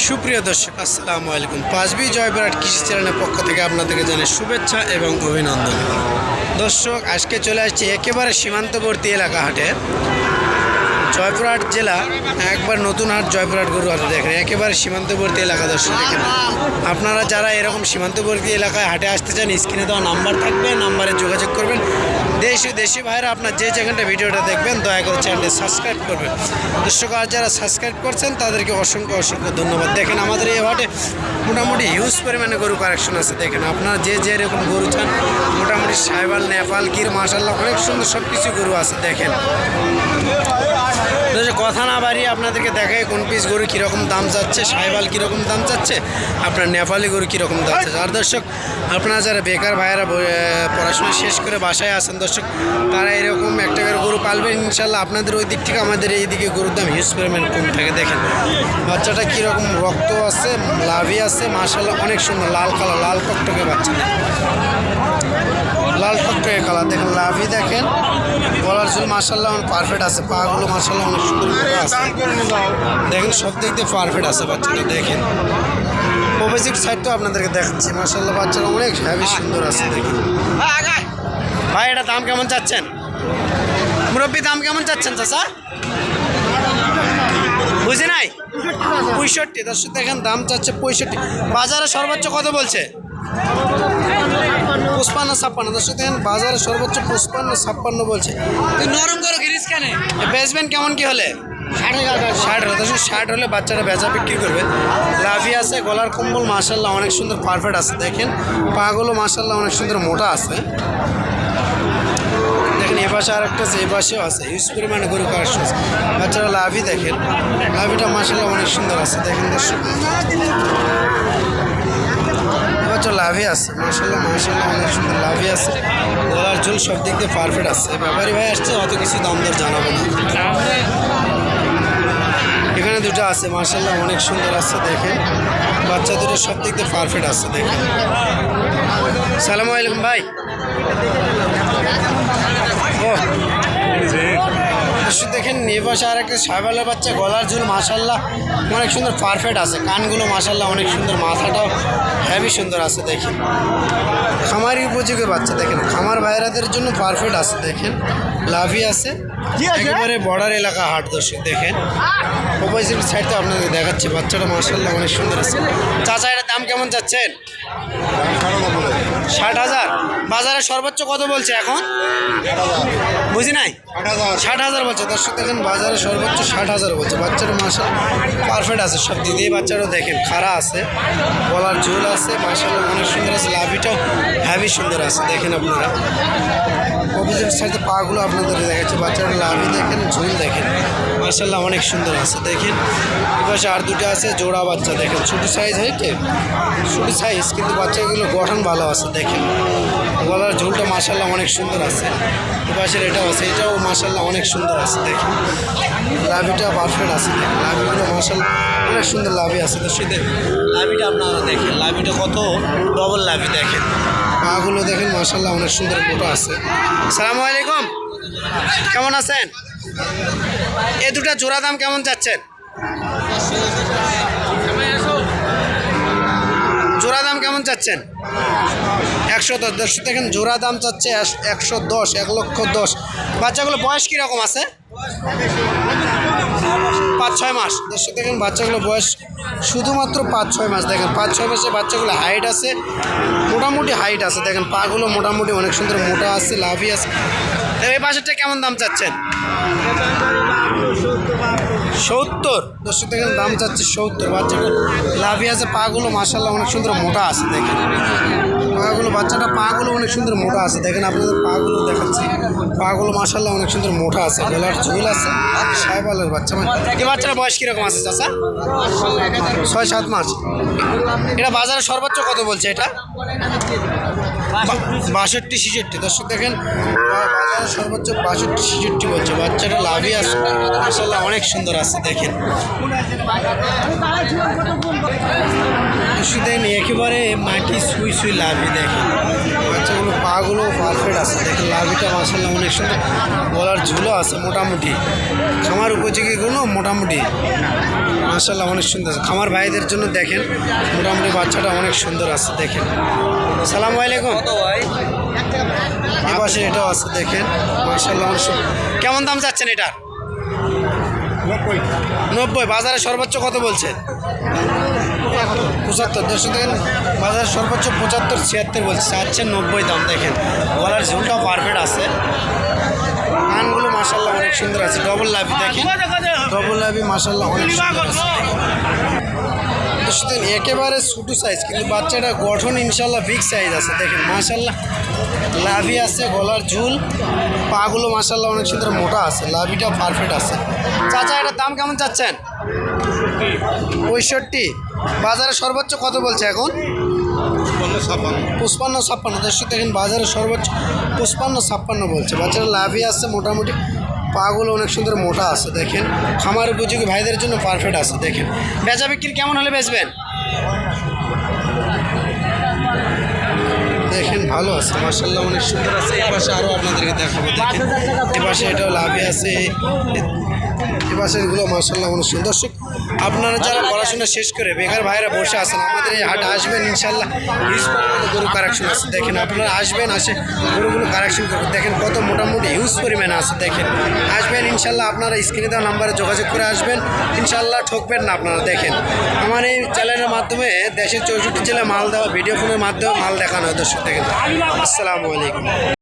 সুপ্রিয় দর্শক, আসসালামু আলাইকুম। পাঁচবি জয়বিরাট কৃষি চ্যানেলের পক্ষ থেকে আপনাদেরকে জানাই শুভেচ্ছা এবং অভিনন্দন। দর্শক, আজকে চলে আসছি একেবারে সীমান্তবর্তী এলাকা হাটে। জয়পুরহাট জেলা, একবার নতুন হাট জয়পুরহাট গরু হাটে দেখেন, একেবারে সীমান্তবর্তী এলাকা দর্শক দেখেন। আপনারা যারা এরকম সীমান্তবর্তী এলাকায় হাটে আসতে চান, স্ক্রিনে দেওয়া নাম্বার থাকবে, নাম্বারে যোগাযোগ করবেন। দেশি দেশি ভাইরা আপনার যে যেখানটা ভিডিওটা দেখবেন, দয়া করে চ্যানেলটি সাবস্ক্রাইব করবেন। দর্শক, আর যারা সাবস্ক্রাইব করছেন, তাদেরকে অসংখ্য অসংখ্য ধন্যবাদ। দেখেন আমাদের এই হাটে মোটামুটি হিউজ পরিমাণে গরু কালেকশন আছে। দেখেন আপনারা যে যে এরকম গরু চান মোটামুটি সাইবাল নেপাল, গির মাসাল্লাহ অনেক সুন্দর সব কিছু গরু আছে, দেখেন। কথা না বাড়িয়ে আপনাদেরকে দেখায় কোন পিস গরু কীরকম দাম যাচ্ছে সাইবাল কীরকম দাম যাচ্ছে, আপনার নেপালি গরু কীরকম দাম যাচ্ছে। আর দর্শক, আপনারা যারা বেকার ভাইয়েরা পড়াশোনা শেষ করে বাসায় আসেন দর্শক, তারা এরকম একটা করে গরু পালবেন ইনশাল্লাহ আপনাদের ওই দিক থেকে আমাদের এই দিকে গরুর দাম হিউজ পরিমাণ কম থাকে, দেখেন। বাচ্চাটা কীরকম রক্ত আছে, লাভি আছে মাশাল্লাহ অনেক সুন্দর, লাল কালো লাল টকটকে বাচ্চাটা লাল টকটকে কালার দেখেন লাভি দেখেন। গলার চুল মার্শাল্লাহ পারফেক্ট আছে। পাগুলো মার্শাল্লাহ অনেক সুন্দর আছে। দেখেন সব দিক দিয়ে পারফেক্ট আছে বাচ্চাটা, দেখেন। অপোজিট সাইডটাও আপনাদেরকে দেখাচ্ছি। মার্শাল্লাহ বাচ্চারা অনেক হ্যাভি সুন্দর আছে, দেখেন। ভাই, এটা দাম কেমন চাচ্ছেন? মুরব্বী, দাম কেমন চাচ্ছেন চাচা? বুঝি নাই? পঁয়ষট্টি। দর্শক, দেখেন দাম চাচ্ছে পঁয়ষট্টি। বাজারে সর্বোচ্চ কত বলছে? পুষ্পান্ন ছাপ্পান্ন। দর্শক দেখেন বাজারে সর্বোচ্চ পুষ্পান্ন ছাপ্পান্ন বলছে। তুই নরম করো গিরিস কেন? বেচবেন কেমন কি হলে? ষাট হাজার। ষাট হাজার। দর্শক ষাট হলে বাচ্চারা বেচা বিক্রি করবে। লাভি আছে গলার কম্বল মাসাল্লাহ অনেক সুন্দর পারফেক্ট আছে। দেখেন পাগুলো মাসাল্লাহ অনেক সুন্দর মোটা আছে। দেখেন এ পাশে আর একটা আছে এ পাশেও আছে। হিউজ পরিমাণে গরু আছে বাচ্চারা লাভি দেখেন। লাভিটা মাসাল্লাহ অনেক সুন্দর আছে। দেখেন দর্শক। এবছর লাভই আছে মাসাল্লাহ মাসাল্লাহ অনেক সুন্দর লাভই আছে। গলার ঝোল সব দিক দিয়ে পারফেক্ট আছে। ব্যাপারী ভাই আসছে, অত কিছু দাম দর জানাব না। এখানে দুটো আছে মার্শাল্লাহ অনেক সুন্দর আছে, দেখেন। বাচ্চা দুটো সব দিক দিয়ে পারফেক্ট আছে, দেখেন। সালাম আলাইকুম ভাই। ও। দর্শক দেখেন পাশে আর একটা সাইবালের বাচ্চা গলার ঝুল মাশাল্লাহ অনেক সুন্দর পারফেক্ট আছে। কানগুলো মাশাল্লাহ অনেক সুন্দর মাথাটাও হেভি সুন্দর আছে দেখেন। খামারি উপযোগী বাচ্চা দেখেন। খামার ভাইরাদের জন্য পারফেক্ট আছে দেখেন। লাভি আছে। একেবারে বর্ডার এলাকা হাট দর্শক দেখেন। অপোজিট সাইড তো আপনাদের দেখাচ্ছি বাচ্চাটা মাশাল্লাহ অনেক সুন্দর আছে। চাচা এটার দাম কেমন যাচ্ছেন ষাট হাজার? বাজারে সর্বোচ্চ কত বলছে এখন? বুঝি নাই? ষাট হাজার। বলছে। দর্শক দেখেন বাজারে সর্বোচ্চ ষাট হাজার বলছে। বাচ্চাটা মাসা পারফেক্ট আছে। সব দিক দিয়ে বাচ্চাটাও দেখেন খাড়া আছে গলার ঝোল আছে মাসাল্লাহ অনেক সুন্দর আছে। লাভিটাও হ্যাভি সুন্দর আছে দেখেন আপনারা। অভিযোগ সাইডে পাগুলো আপনাদের দেখাচ্ছে। বাচ্চাটা লাভি দেখেন ঝোল দেখেন। মার্শাল্লাহ অনেক সুন্দর আছে। দেখেন এপাশে আর দুটো আছে জোড়া বাচ্চা দেখেন। ছোটো সাইজ হয়েছে ছোটো সাইজ কিন্তু বাচ্চাগুলো গঠন ভালো আছে দেখেন। গলার ঝোলটা মার্শাল্লাহ অনেক সুন্দর আছে। এপাশের এটাও আছে এটাও মার্শাল্লাহ অনেক সুন্দর আছে দেখেন। লাভিটা পারফেক্ট আছে লাভিগুলো মার্শাল্লাহ অনেক সুন্দর লাভি আছে তো সেটা লাভিটা আপনারা দেখেন লাভিটা কত? ডবল লাভি দেখেন। পাগুলো দেখেন মার্শাল্লাহ অনেক সুন্দর মোটা আছে। সালাম আলাইকুম। কেমন আছেন? এ দুটা জোড়া দাম কেমন যাচ্ছেন কেমন চাচ্ছেন? একশো দশ দশ, দেখেন জোড়া দাম চাচ্ছে একশো দশ, এক লক্ষ দশ। বাচ্চাগুলো বয়স কীরকম আছে? পাঁচ, ছয় মাস। দর্শক, দেখেন বাচ্চাগুলো বয়স শুধুমাত্র পাঁচ, ছয় মাস। দেখেন পাঁচ, ছয় মাসে বাচ্চাগুলো হাইট আছে, মোটামুটি হাইট আছে। দেখেন পাগুলো মোটামুটি অনেক সুন্দর মোটা আছে, লাভি আছে। এই পাশেরটা কেমন দাম চাচ্ছেন? সত্তর? দর্শক, দেখেন দাম চাচ্ছে সত্তর। বাচ্চাগুলো লাভি আছে পাগুলো মাসাল্লাহ অনেক সুন্দর মোটা আছে, দেখেন। পাগুলো, বাচ্চাটা পাগুলো অনেক সুন্দর মোটা আছে। দেখেন আপনাদের পাগুলো দেখাচ্ছি। পাগুলো মাসাল্লাহ অনেক সুন্দর মোটা আছে। গলার ঝুল আছে। সাহেবালের বাচ্চা। মানে এই বাচ্চাটা বয়স কীরকম আছে চাচা? ছয়, সাত মাস। এটা বাজারে সর্বোচ্চ কত বলছে এটা? বাষট্টি, ছিষট্টি। দর্শক দেখেন বাজারে সর্বোচ্চ বাষট্টি, ছিষট্টি বলছে। বাচ্চাটা লাভই আছে। মাসাল্লাহ অনেক সুন্দর আছে, দেখেন। দর্শক দেখেন একেবারে মাটি সুই সুই লাভি দেখেন বাচ্চাগুলো পাগুলো পারফেক্ট আছে। দেখেন লাভিটা মাসাল্লাহ অনেক সুন্দর। গলার ঝুলো আছে মোটামুটি। খামার উপযোগীগুলো মোটামুটি। মাশাল্লাহ অনেক সুন্দর আছে। খামার ভাইদের জন্য দেখেন মোটামুটি বাচ্চাটা অনেক সুন্দর আছে দেখেন। সালাম আলাইকুম। এই পাশে এটাও আছে দেখেন। মাশাল্লাহ অনেক সুন্দর। কেমন দাম যাচ্ছেন এটার নব্বই। বাজারে সর্বোচ্চ কত বলছেন? পঁচাত্তর। দেড়শো দেখেন বাজারে সর্বোচ্চ পঁচাত্তর, ছিয়াত্তর বলছে, চাচ্ছেন নব্বই দাম। দেখেন, গলার ঝুলটাও পারফেক্ট আছে। কানগুলো মাসাল্লাহ অনেক সুন্দর আছে। ডবল লাভি, দেখেন। ডবল লাভি মাসাল্লাহ অনেক সুন্দর আছে। একেবারে ছোটো সাইজ কিন্তু বাচ্চাটা গঠন ইনশাল্লাহ বিগ সাইজ আছে। দেখেন মাসাল্লাহ লাভি আছে, গলার ঝুল। পাগুলো মাসাল্লাহ অনেক সুন্দর মোটা আছে লাভিটা পারফেক্ট আছে। চাচা, এটার দাম কেমন চাচ্ছেন? পঁয়ষট্টি। বাজারে সর্বোচ্চ কত বলছে এখন? পুষ্পান্ন ছাপ্পান্ন। দেড়শো দেখেন বাজারে সর্বোচ্চ পুষ্পান্ন ছাপ্পান্ন বলছে। বাচ্চারা লাভই আছে মোটামুটি পাগুলো অনেক সুন্দর মোটা আছে দেখেন। খামার উপযোগী ভাইদের জন্য পারফেক্ট আছে দেখেন। বেচা বিক্রি কেমন হলে বেচবেন? দেখেন ভালো আছে মার্শাল্লাহ অনেক সুন্দর আছে। এই পাশে আরও আপনাদেরকে দেখাবো দেখেন। এ পাশে এটাও লাভে আছে। এগুলো মার্শাল্লাহ অনেক সুন্দর। দর্শক আপনারা যারা পড়াশোনা শেষ করে বেকার ভাইরা বসে আছেন আমাদের এই হাটে আসবেন ইনশাল্লাহ গরু কারেকশন আছে দেখেন আপনারা আসবেন আসে গরুগুলো কারেকশন করবেন। দেখেন কত মোটামুটি হিউজ পরিমাণে আছে দেখেন। আসবেন ইনশাল্লাহ আপনারা স্ক্রিনে দেওয়া নাম্বারে যোগাযোগ করে আসবেন। ইনশাল্লাহ ঠকবেন না আপনারা দেখেন। আমার এই চ্যানেলের মাধ্যমে দেশের চৌষট্টি জেলায় মাল দেওয়া ভিডিও ফোনের মাধ্যমে মাল দেখানো হয় দর্শক দেখেন। আসসালামু আলাইকুম।